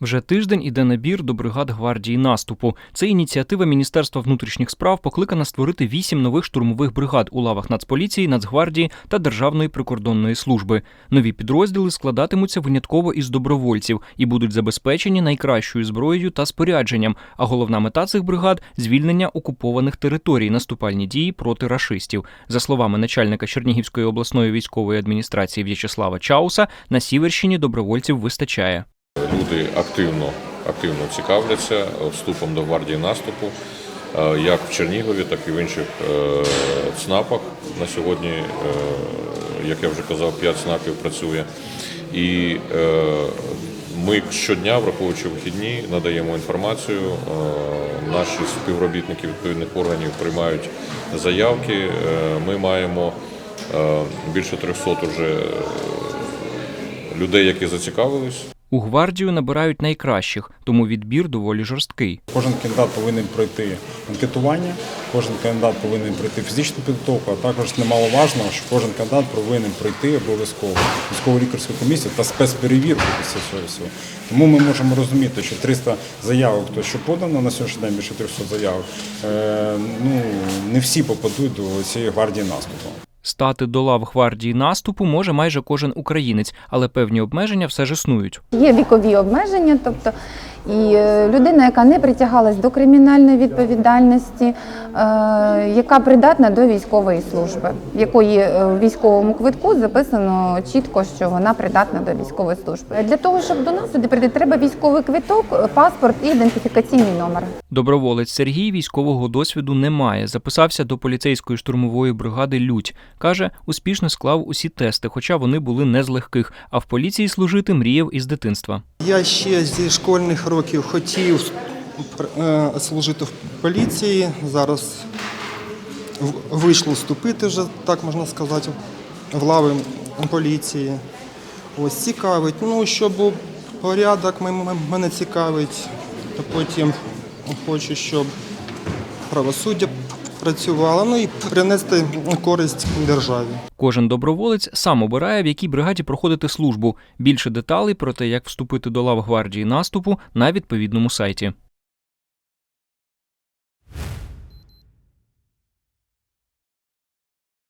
Вже тиждень іде набір до бригад гвардії наступу. Це ініціатива Міністерства внутрішніх справ покликана створити вісім нових штурмових бригад у лавах Нацполіції, Нацгвардії та Державної прикордонної служби. Нові підрозділи складатимуться винятково із добровольців і будуть забезпечені найкращою зброєю та спорядженням. А головна мета цих бригад звільнення окупованих територій, наступальні дії проти рашистів. За словами начальника Чернігівської обласної військової адміністрації В'ячеслава Чауса, на Сіверщині добровольців вистачає. Люди активно, активно цікавляться вступом до гвардії наступу, е, як в Чернігові, так і в інших е, ЦНАПах. На сьогодні, е, як я вже казав, 5 ЦНАПів працює. І ми щодня, враховуючи вихідні, надаємо інформацію. Наші співробітники відповідних органів приймають заявки. Ми маємо більше 300 уже людей, які зацікавились. У гвардію набирають найкращих, тому відбір доволі жорсткий. Кожен кандидат повинен пройти анкетування, кожен кандидат повинен пройти фізичну підготовку, а також немаловажно, що кожен кандидат повинен пройти обов'язково військово лікарську комісію та спецперевірку після цього всього. Тому ми можемо розуміти, що 300 заявок, то що подано на сьогоднішній день більше 300 заявок, е, ну не всі попадуть до цієї гвардії наступу. Стати до лав гвардії наступу може майже кожен українець, але певні обмеження все ж існують. Є вікові обмеження, тобто і е, людина, яка не притягалась до кримінальної відповідальності, е, яка придатна до військової служби, в якої е, в військовому квитку записано чітко, що вона придатна до військової служби. Для того, щоб до нас сюди прийти, треба військовий квиток, паспорт і ідентифікаційний номер. Доброволець Сергій військового досвіду не має. Записався до поліцейської штурмової бригади Людь. Каже, успішно склав усі тести, хоча вони були не з легких. А в поліції служити мріяв із дитинства. Я ще зі школьних років хотів е, служити в поліції. Зараз вийшло вступити вже, так можна сказати, в лави поліції. Ось цікавить. Ну, щоб був порядок, мене цікавить. Потім хочу, щоб правосуддя працювало, ну і принести користь державі. Кожен доброволець сам обирає, в якій бригаді проходити службу. Більше деталей про те, як вступити до лав гвардії наступу на відповідному сайті.